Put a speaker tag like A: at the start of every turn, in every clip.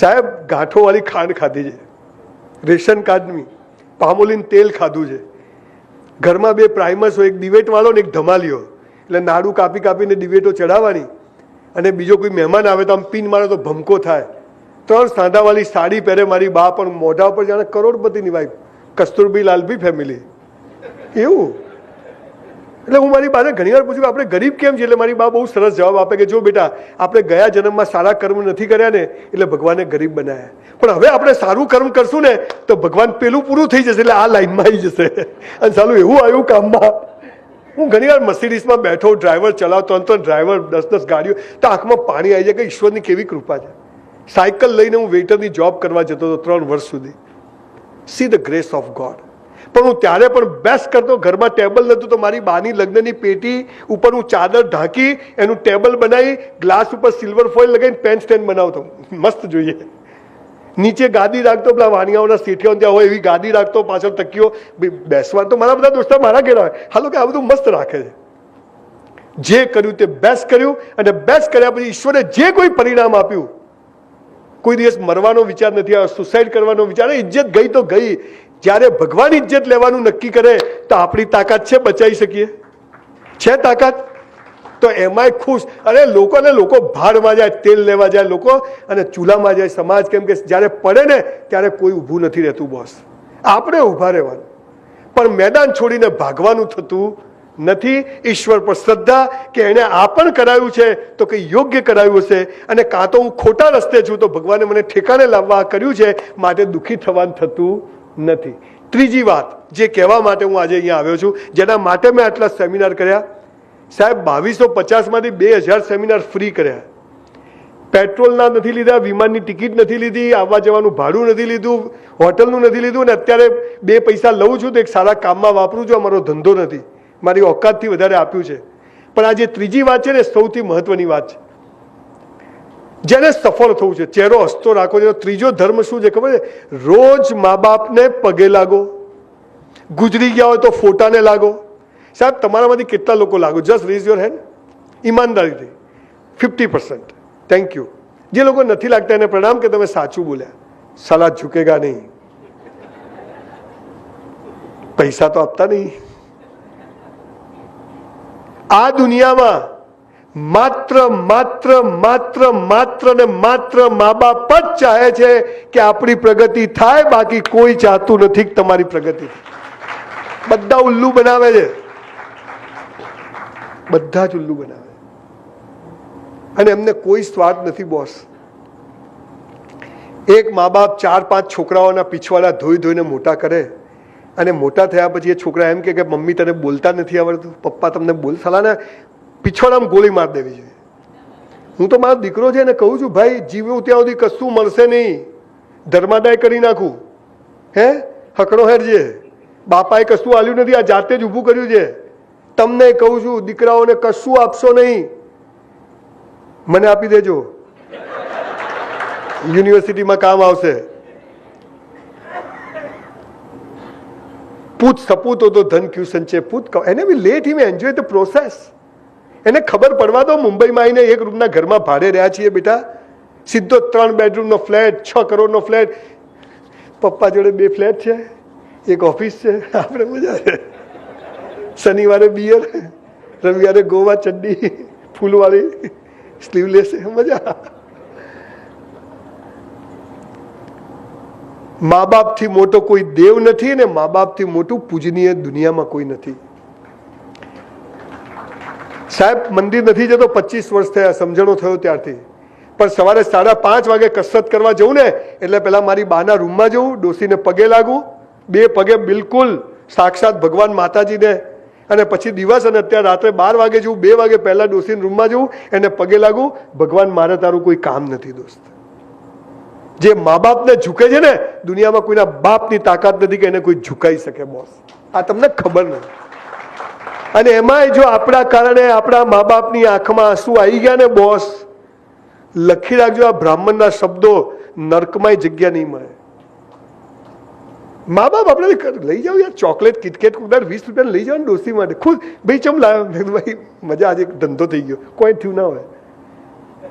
A: સાહેબ, ગાંઠોવાળી ખાંડ ખાધી છે. રેશન કાર્ડની પામોલીન તેલ ખાધું છે. ઘરમાં બે પ્રાઇમર્સ હોય, એક દિવેટવાળો ને એક ધમાલિયો એટલે નાડું કાપી કાપીને દિવેટો ચડાવવાની. અને બીજો કોઈ મહેમાન આવે તો આમ પીન મારે તો ભમકો થાય. ત્રણ સાંધાવાળી સાડી પહેરે મારી બા પણ મોઢા ઉપર જાણે કરોડપતિની વાઈફ કસ્તુરબી લાલભી ફેમિલી એવું? એટલે હું મારી બાને ઘણી વાર પૂછ્યું આપણે ગરીબ કેમ છે એટલે મારી બા બહુ સરસ જવાબ આપે કે જો બેટા, આપણે ગયા જન્મમાં સારા કર્મ નથી કર્યા ને, એટલે ભગવાને ગરીબ બનાવ્યા પણ હવે આપણે સારું કર્મ કરશું ને, તો ભગવાન પેલું પૂરું થઈ જશે, એટલે આ લાઈનમાં આવી જશે. અને સાલું એવું આવ્યું કામમાં. હું ઘણી વાર મર્સિડીઝમાં બેઠો, ડ્રાઈવર ચલાવતો અંત ડ્રાઈવર દસ દસ ગાડીઓ, તો આંખમાં પાણી આવી જાય કે ઈશ્વરની કેવી કૃપા છે. સાયકલ લઈને હું વેઇટરની જોબ કરવા જતો હતો ત્રણ વર્ષ સુધી. See the grace of God પણ હું ત્યારે પણ બેસ્ટ કરતો, ઘરમાં ટેબલ નહોતું તો મારી બાની લગ્નની પેટી ઉપર હું ચાદર ઢાંકી, એનું ટેબલ બનાવી ગ્લાસ ઉપર સિલ્વર ફોઇલ લગાવીને પેન સ્ટેન્ડ બનાવતો. મસ્ત જોઈએ. નીચે ગાદી રાખતો, પેલા વાણિયાઓના શેઠિયાઓ ત્યાં હોય, એવી ગાદી રાખતો, પાછળ તકીઓ. બેસવા તો મારા બધા દોસ્તો મારા ઘેર હોય હાલો કે આ બધું મસ્ત રાખે છે. જે કર્યું તે બેસ્ટ કર્યું અને બેસ્ટ કર્યા પછી ઈશ્વરે જે કોઈ પરિણામ આપ્યું, કોઈ દિવસ મરવાનો વિચાર નથી આવ્યો સુસાઇડ કરવાનો વિચાર ઇજ્જત ગઈ તો ગઈ. જ્યારે ભગવાન ઇજ્જત લેવાનું નક્કી કરે, તો આપણી તાકાત છે બચાવી શકીએ? છે તાકાત? તો એમાંય ખુશ. અરે લોકોને લોકો ભાડમાં જાય, તેલ લેવા જાય લોકો, અને ચૂલામાં જાય. સમાજ કેમ કે જ્યારે પડે ને, ત્યારે કોઈ ઊભું નથી રહેતું બોસ આપણે ઊભા રહેવાનું. પણ મેદાન છોડીને ભાગવાનું થતું નથી. ઈશ્વર પર શ્રદ્ધા કે એણે આ પણ કરાયું છે, તો કંઈ યોગ્ય કરાયું હશે? અને કાં તો હું ખોટા રસ્તે છું, તો ભગવાને મને ઠેકાણે લાવવા કર્યું છે, માટે દુઃખી થવાનું થતું નથી. ત્રીજી વાત જે કહેવા માટે હું આજે અહીંયા આવ્યો છું, જેના માટે મેં આટલા સેમિનાર કર્યા. સાહેબ, બાવીસો પચાસમાંથી બે હજાર સેમિનાર ફ્રી કર્યા. પેટ્રોલના નથી લીધા, વિમાનની ટિકિટ નથી લીધી, આવવા જવાનું ભાડું નથી લીધું, હોટલનું નથી લીધું, અને અત્યારે બે પૈસા લઉં છું તો એક સારા કામમાં વાપરું છું આ મારો ધંધો નથી. મારી ઓકાતથી વધારે આપ્યું છે. પણ આ જે ત્રીજી વાત છે ને, સૌથી મહત્વની વાત છે. જેને સફળ થવું છે. ચહેરો હસતો રાખો. જેનો ત્રીજો ધર્મ શું છે ખબર છે? રોજ મા બાપને પગે લાગો. ગુજરી ગયા હોય તો ફોટાને લાગો. સાહેબ, તમારામાંથી કેટલા લોકો લાગો? જસ્ટ રીઝ યોર હેન્ડ ઈમાનદારીથી. Fifty percent. થેન્ક યુ જે લોકો નથી લાગતા એને પ્રણામ કે તમે સાચું બોલ્યા. સલાહ ઝુકેગા નહીં. પૈસા તો આપતા નહીં. આ દુનિયામાં માત્ર માત્ર માત્ર માત્ર ને માત્ર મા બાપ જ ચાહે છે કે આપણી પ્રગતિ થાય, બાકી કોઈ ચાહતું નથી તમારી પ્રગતિ બધા ઉલ્લુ બનાવે છે. બધા જ ઉલ્લુ બનાવે અને એમને કોઈ સ્વાદ નથી, બોસ. એક મા બાપ ચાર, પાંચ છોકરાઓના પીછવાડા ધોઈ ધોઈને મોટા કરે અને મોટા થયા પછી એ છોકરા એમ કે કે, મમ્મી તને બોલતા નથી આવડતું. પપ્પા તમને બોલ, સલાને પીછવાડામાં ગોળી મારી દેવી છે. હું તો મારો દીકરો છે ને કહું છું, ભાઈ જીવ્યું ત્યાં સુધી કશું મળશે નહીં. ધર્માદાય કરી નાખું. હે? હકડો હેરજે. બાપાએ કશું આલ્યું નથી, આ જાતે જ ઊભું કર્યું છે. તમને કહું છું, દીકરાઓને કશું આપશો નહીં. મને આપી દેજો. યુનિવર્સિટીમાં કામ આવશે. પૂત સપૂત હતો ધન ક્યુ સંચે પૂત એને બી let him enjoy the process એને ખબર પડવા દો, મુંબઈમાં આવીને એક રૂમના ઘરમાં ભાડે રહ્યા છીએ બેટા. સીધો ત્રણ બેડરૂમનો ફ્લેટ, છ કરોડનો ફ્લેટ. પપ્પા જોડે બે ફ્લેટ છે, એક ઓફિસ છે. આપણે મજા શનિવારે બિયર રવિવારે ગોવા ચડ્ડી, ફૂલવાળી સ્લીવલેસ મજા મા બાપથી મોટો કોઈ દેવ નથી ને મા બાપથી મોટું પૂજનીય દુનિયામાં કોઈ નથી. સાહેબ, મંદિર નથી જતો, પચીસ વર્ષ થયા, સમજણો થયો ત્યારથી. પણ સવારે સાડા પાંચ વાગે કસરત કરવા જવું ને, એટલે પહેલાં મારી બાના રૂમમાં જવું, ડોસીને પગે લાગું બે પગે બિલકુલ સાક્ષાત ભગવાન માતાજીને. અને પછી દિવસ અને અત્યારે રાત્રે બાર વાગે જવું, બે વાગે પહેલાં ડોસીને રૂમમાં જવું, એને પગે લાગું ભગવાન મારે તારું કોઈ કામ નથી દોસ્ત. જે મા બાપને ઝૂકે છે ને, દુનિયામાં કોઈના બાપની તાકાત નથી કે એને કોઈ ઝુકાઈ શકે, બોસ. આ તમને ખબર નથી. અને એમાંય જો આપણા કારણે આપણા મા બાપની આંખમાં આંસુ આવી ગયા ને બોસ લખી રાખજો આ બ્રાહ્મણના શબ્દો નર્કમાં જગ્યા નહીં મળે. મા બાપ આપણે લઈ જાઓ યાર, ચોકલેટ, કિટકેટ, કુદર, વીસ રૂપિયા લઈ જાઓ ને ડોસી માટે. ખુદ, ભાઈ, ચમ લાવ્યો? ભાઈ, મજા આજે ધંધો થઈ ગયો. કોઈ થયું ના હોય.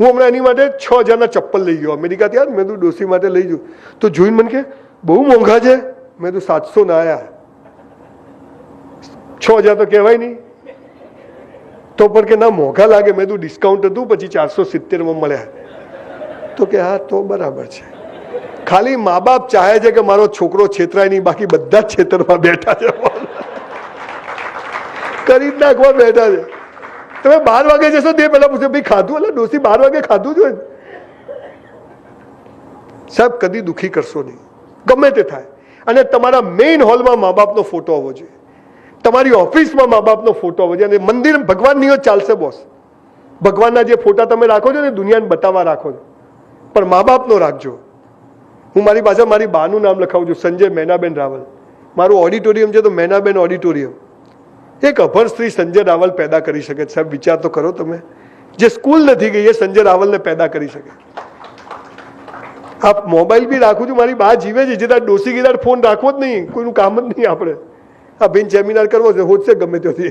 A: હું હમણાં એની માટે છ હજારના ચપ્પલ લઈ ગયો. અમેરિકા ત્યાં મેં તું ડોસી માટે લઈ જઉં. તો જોઈને મને કે, બહુ મોંઘા છે. મેં તું સાતસો ના આયા. છ હજાર તો કહેવાય નહીં. તો પણ કે ના, મોંઘા લાગે. મેં તું ડિસ્કાઉન્ટ હતું, પછી ચારસો સિત્તેરમાં મળ્યા. તો કે હા, તો બરાબર છે. ખાલી મા બાપ ચાહે છે કે મારો છોકરો છેતરાય નહીં, બાકી બધા જ છેતરમાં બેઠા છે. કરી જ નાખવા બેઠા છે. તમે બાર વાગે જશો તે પહેલા પૂછે, ભાઈ, ખાધું? એટલે ડોસી બાર વાગે ખાધું જોઈએ સાહેબ, કદી દુખી કરશો નહીં. ગમે તે થાય. અને તમારા મેઇન હોલમાં મા બાપનો ફોટો આવવો જોઈએ. તમારી ઓફિસમાં મા બાપનો ફોટો હોવો જોઈએ અને મંદિર ભગવાનની ચાલશે બોસ ભગવાનના જે ફોટા તમે રાખો છો ને દુનિયાને બતાવવા રાખો છો. પણ મા બાપનો રાખજો. હું મારી પાસે મારી બાનું નામ લખાવું છું, સંજય મેનાબેન રાવલ. મારું ઓડિટોરિયમ છે તો મેનાબેન ઓડિટોરિયમ એક અભર સ્ત્રી સંજય રાવલ પેદા કરી શકે સાહેબ, વિચાર તો કરો તમે. જે સ્કૂલ નથી ગઈ, એ સંજય રાવલને પેદા કરી શકે. આપ મોબાઈલ બી રાખું છું. મારી બા જીવે છે. જે તાર ડોસી ગીદાર ફોન રાખવો જ નહીં. કોઈનું કામ જ નહીં આપણે. આ બેન સેમિનાર કરવો છે હોશે ગમે ત્યાંથી.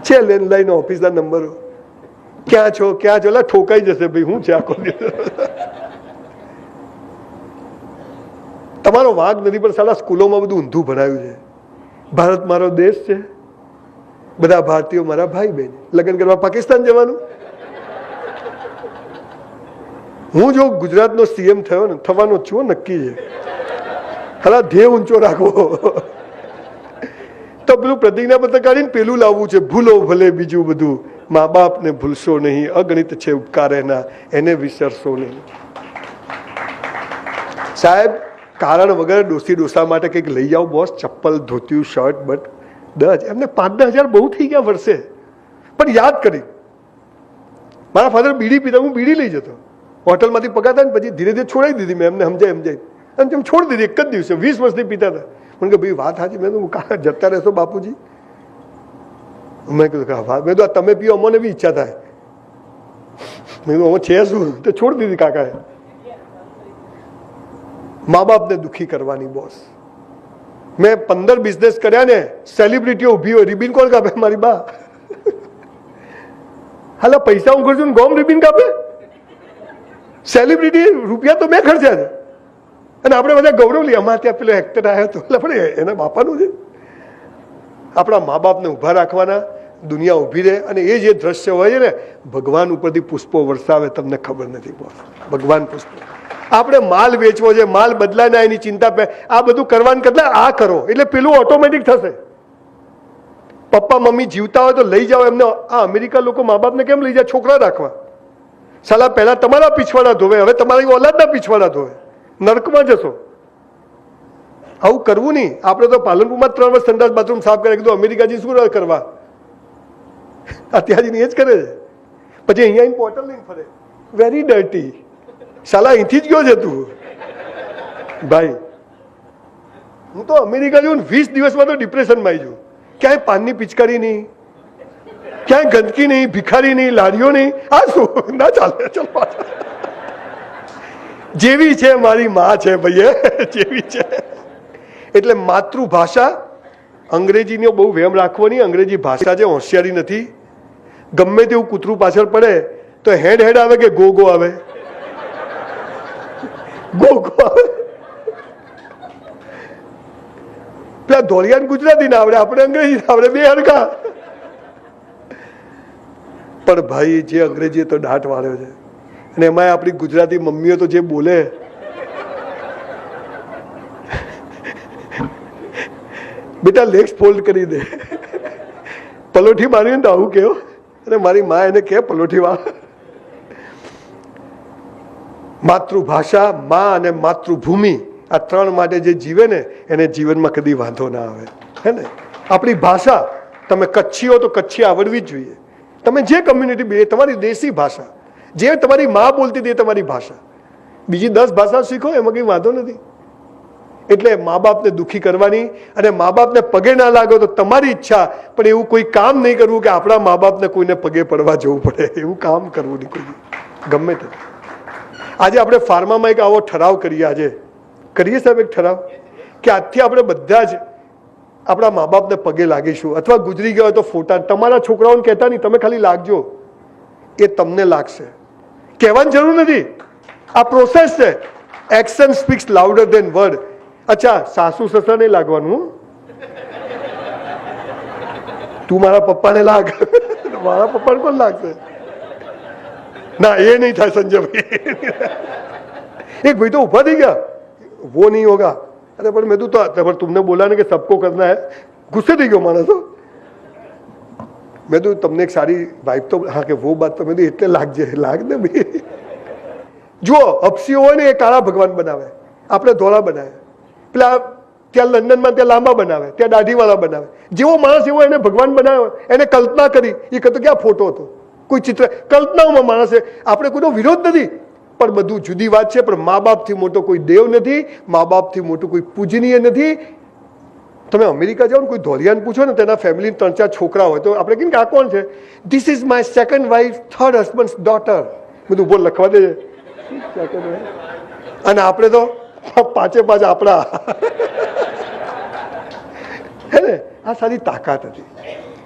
A: છે લેન્ડલાઈન ઓફિસના નંબરો. ક્યાં છો ક્યાં છો? એટલે ઠોકાઈ જશે ભાઈ, હું છે આખો તમારો વાગ નથી, પણ સાડા સ્કૂલોમાં બધું ઊંધું ભરાયું છે. ભારત મારો દેશ છે. બધા ભારતીયો મારા ભાઈ બહેન. લગ્ન કરવા પાકિસ્તાન જવાનું. હું જો ગુજરાતનો સીએમ થયો ને, થવાનો છું, નક્કી છે. ખાલા ધ્યેય ઊંચો રાખો તો પેલું પ્રતિજ્ઞાપત્ર કાઢીને પેલું લાવવું છે, ભૂલો ભલે બીજું બધું. મા બાપને ભૂલશો નહીં, અગણિત છે ઉપકાર એના એને વિસરશો નહીં. સાહેબ, કારણ વગર ડોસી ડોસા માટે કંઈક લઈ જાઓ બોસ, ચપ્પલ, ધોતિયું, શર્ટ, બટ, દસ એમને પાંચ દસ હજાર બહુ થઈ ગયા વર્ષે. પણ યાદ કરી. મારા ફાધર બીડી પીતા હું બીડી લઈ જતો. હોટલમાંથી પગાતા ને પછી ધીરે ધીરે છોડાઈ દીધી મેં, એમને સમજાય સમજાય. અને તેમ છોડી દીધી એક જ દિવસે વીસ વર્ષથી પીતા હતા મને કે ભાઈ વાત સાચી મેં તો કાકા જતા રહેશો બાપુજી મેં કીધું કે હા વાત મેં તો આ તમે પીઓ અમને બી ઈચ્છા થાય મેં કીધું અમે છે શું તો છોડી દીધી કાકાએ મા બાપને દુખી કરવાની બોસ મેં પંદર બિઝનેસ કર્યા ને સેલિબ્રિટીઓ ઊભી હોય રિબિન કોણ કાપે મારી બા હાલા પૈસા હું ખર્ચું ને ગોમ રિબિન કાપે સેલિબ્રિટી રૂપિયા તો મેં ખર્ચ્યા છે અને આપણે બધા ગૌરવ લઈએ અમારે ત્યાં પેલો એક્ટર આવ્યો હતો. એટલે આપણે એના બાપાનું છે. આપણા મા બાપને ઊભા રાખવાના, દુનિયા ઊભી રહે અને એ જે દ્રશ્ય હોય છે ને, ભગવાન ઉપરથી પુષ્પો વરસાવે તમને ખબર નથી ભગવાન પુષ્પો. આપણે માલ વેચવો છે, માલ બદલાય ના, એની ચિંતા પે આ બધું કરવાનું કરતા આ કરો. એટલે પેલું ઓટોમેટિક થશે. પપ્પા, મમ્મી જીવતા હોય તો લઈ જાઓ. એમને આ અમેરિકા લોકો મા બાપને કેમ લઈ જાય? છોકરા રાખવા. સાલા, પહેલાં તમારા પીછવાડા ધોવે, હવે તમારી ઓલાદના પીછવાડા ધોવે. નરકમાં જશો. આવું કરવું નહીં. આપણે તો પાલનપુરમાં ત્રણ વર્ષ સંડાસ બાથરૂમ સાફ કરે કીધું અમેરિકા શું કરવા? અત્યારથી એ જ કરે છે. પછી અહીંયા આવીને લઈને ફરે. વેરી ડર્ટી શાલા અહીંથી જ ગયો છે તું. ભાઈ, હું તો અમેરિકા જઉં વીસ દિવસમાં તો ડિપ્રેશનમાં આવી જઉં. ક્યાંય પાનની પિચકારી નહીં. ક્યાંય ગંદકી નહીં, ભિખારી નહીં, લારીઓ નહીં. આ શું? ના ચાલે, ચાલ પાછા. જેવી છે મારી માં છે ભાઈએ. જેવી છે. એટલે માતૃભાષા અંગ્રેજીનો બહુ વેમ રાખવાની, અંગ્રેજી ભાષા જે હોશિયારી નથી. ગમે તેવું કૂતરું પાછળ પડે, તો હેડ હેડ આવે કે ગો ગો આવે? ગો ગો પેલા ધોળિયાને ગુજરાતી ના આવડે, આપણે અંગ્રેજી આવડે, બે હરકા પણ ભાઈ, જે અંગ્રેજી તો દાટ વાળ્યો છે. અને એમાં આપણી ગુજરાતી મમ્મીઓ તો જે બોલે. બેટા લેગ્સ ફોલ્ડ કરી દે. પલોઠી મારી ને તો આવું કેવો અને મારી મા એને કે પલોઠી વા માતૃભાષા, મા અને માતૃભૂમિ આ ત્રણ માટે જે જીવે ને, એને જીવનમાં કદી વાંધો ના આવે. હે ને? આપણી ભાષા, તમે કચ્છીઓ તો કચ્છી આવડવી જ જોઈએ. તમે જે કમ્યુનિટી બે તમારી દેશી ભાષા. જે તમારી મા બોલતી હતી તમારી ભાષા. બીજી દસ ભાષા શીખો, એમાં કંઈ વાંધો નથી. એટલે મા બાપને દુઃખી કરવાની અને મા બાપને પગે ના લાગો તો તમારી ઈચ્છા, પણ એવું કોઈ કામ નહીં કરવું કે આપણા મા બાપને કોઈને પગે પડવા જવું પડે. એવું કામ કરવું નહીં કોઈ. ગમે તે. આજે આપણે ફાર્મામાં એક આવો ઠરાવ કરીએ આજે. કરીએ સાહેબ એક ઠરાવ? કે આજથી આપણે બધા જ આપણા મા બાપને પગે લાગીશું. અથવા ગુજરી ગયા તો ફોટા. તમારા છોકરાઓને કહેતા નહીં, તમે ખાલી લાગજો. એ તમને લાગશે. કહેવાની જરૂર નથી આ પ્રોસેસ છે action speaks louder than word અચ્છા સાસુ સસરા નહીં લાગવાનું હો. તું મારા પપ્પાને લાગ મારા પપ્પાને કોણ લાગશે ના એ નહીં થાય સંજયભાઈ एक भाई तो ऊपर ही गया वो नहीं होगा अरे पर मैं तो तो पर तुमने बोला ना कि सबको करना है गुस्से થઈ ગયો માણસ હો. મેં તો તમને એક સારી વાઇફ તો હા, કે વો બાત તો મેં કીધું એટલે લાગજે લાગ ને ભાઈ. જુઓ, અપસીઓ હોય ને એ કાળા ભગવાન બનાવે. આપણે ધોળા બનાવે પેલા ત્યાં લંડનમાં ત્યાં લાંબા બનાવે, ત્યાં દાઢીવાળા બનાવે. જેવો માણસ એવો એને ભગવાન બનાવ્યો, એને કલ્પના કરી એ કહેતો ક્યાં ફોટો હતો. કોઈ ચિત્ર કલ્પનાઓમાં માણસે આપણે કોઈનો વિરોધ નથી. પણ બધું જુદી વાત છે, પણ મા બાપથી મોટો કોઈ દેવ નથી, મા બાપથી મોટું કોઈ પૂજનીય નથી. તમે અમેરિકા જાઓ ને, કોઈ ધોલિયાને પૂછો ને, તેના ફેમિલી ત્રણ ચાર છોકરા હોય તો આપણે કહીએ કે આ કોણ છે? This is my second wife third husband daughter બધું બોલ, લખવા દેજે. અને આપણે તો પાંચે પાંચ આપણા. હે ને? આ સારી તાકાત હતી.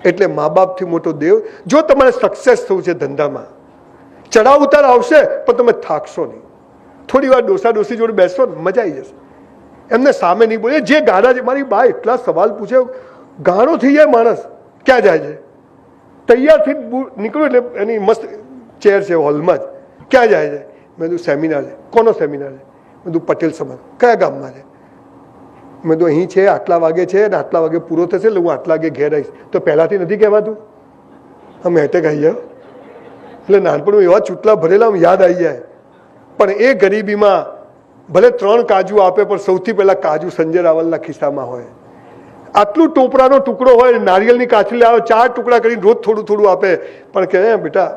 A: એટલે મા બાપથી મોટો દેવ. જો તમારે સક્સેસ થવું છે ધંધામાં ચડાવ ઉતાર આવશે, પણ તમે થાકશો નહીં. થોડી વાર ડોસા ડોસી જોડે બેસશો ને, મજા આવી જશે. એમને સામે નહીં બોલે જે ગાડા છે, મારી બા એટલા સવાલ પૂછે, ગાણો થઈ જાય માણસ, ક્યાં જાય છે? તૈયારથી નીકળ્યું એટલે એની મસ્ત ચેર છે હોલમાં જ. ક્યાં જાય છે? મેં કીધું, સેમિનાર છે. કોનો સેમિનાર છે? મેં કીધું, પટેલ સમાજ. કયા ગામમાં છે? મેં કીધું, અહીં છે, આટલા વાગે છે અને આટલા વાગે પૂરો થશે, એટલે હું આટલા વાગે ઘેર આવીશ. તો પહેલાંથી નથી કહેવાતું? અમે હેઠે કહી જાઓ એટલે નાનપણમાં એવા ચૂટલા ભરેલા યાદ આવી જાય. પણ એ ગરીબીમાં ભલે ત્રણ કાજુ આપે, પણ સૌથી પહેલા કાજુ સંજય રાવલના ખિસ્સામાં હોય. આટલું ટોપરાનો ટુકડો હોય, નારિયેળની કાચલી આવે, ચાર ટુકડા કરીને રોજ થોડું થોડું આપે. પણ કે બેટા,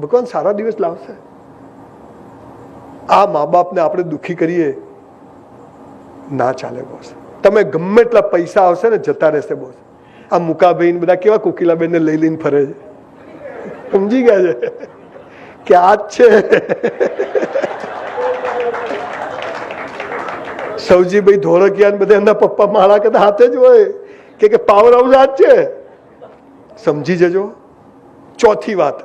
A: ભગવાન સારા દિવસ લાવશે. આ મા બાપને આપણે દુઃખી કરીએ, ના ચાલે બોસ તમે ગમે એટલા પૈસા આવશે ને, જતા રહેશે બોસ આ મુકાબેન બધા કેવા કોકિલાબેનને લઈ લઈને ફરે છે. સમજી ગયા છે? કે આ જ છે. સૌજીભાઈ ધોળકિયા બધા એમના પપ્પા માળા કરતા હાથે જ હોય. કે કે પાવર હાઉસ આ જ છે. સમજી જજો. ચોથી વાત.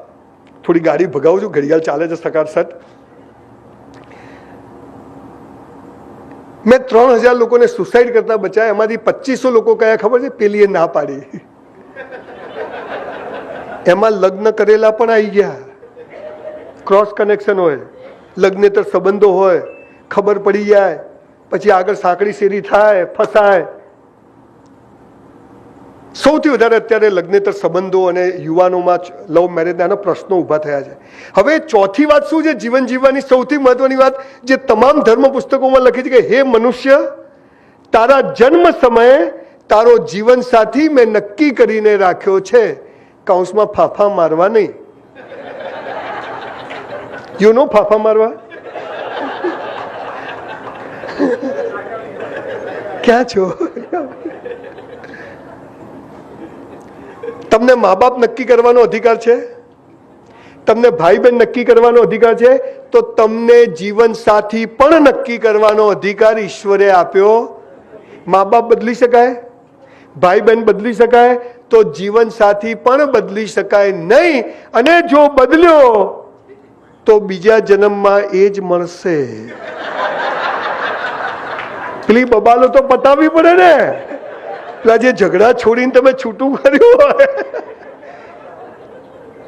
A: થોડી ગાડી ભગાવું છું ઘડિયાળ ચાલે છે સકારસટ મેં ત્રણ હજાર લોકોને સુસાઇડ કરતા બચાયા. એમાંથી પચીસો લોકો કયા ખબર છે? પેલીએ ના પાડી. એમાં લગ્ન કરેલા પણ આવી ગયા. ક્રોસ કનેક્શન હોય. લગ્નેતર સંબંધો હોય. ખબર પડી જાય. પછી આગળ સાંકડી શેરી થાય, ફસાય. સૌથી વધારે અત્યારે લગ્નેતર સંબંધો અને યુવાનોમાં લવ મેરેજના એના પ્રશ્નો ઊભા થયા છે. હવે ચોથી વાત શું છે? જીવન જીવવાની સૌથી મહત્વની વાત જે તમામ ધર્મ પુસ્તકોમાં લખી છે કે, હે મનુષ્ય, તારા જન્મ સમયે તારો જીવન સાથી મેં નક્કી કરીને રાખ્યો છે. કૌંસમાં ફાફા મારવા નહીં. યુ નો ફાફા મારવા? ક્યાં છો? તમને મા બાપ નક્કી કરવાનો અધિકાર છે? તમને ભાઈ બહેન નક્કી કરવાનો અધિકાર છે? તો તમને જીવન સાથી પણ નક્કી કરવાનો અધિકાર ઈશ્વરે આપ્યો. મા બાપ બદલી શકાય? ભાઈ બહેન બદલી શકાય? તો જીવન સાથી પણ બદલી શકાય નહીં. અને જો બદલ્યો, તો બીજા જન્મમાં એ જ મળશે. પેલી બબાલો તો પતાવી પડે ને. પેલા ઝઘડા છોડીને તમે છૂટું કર્યું હોય.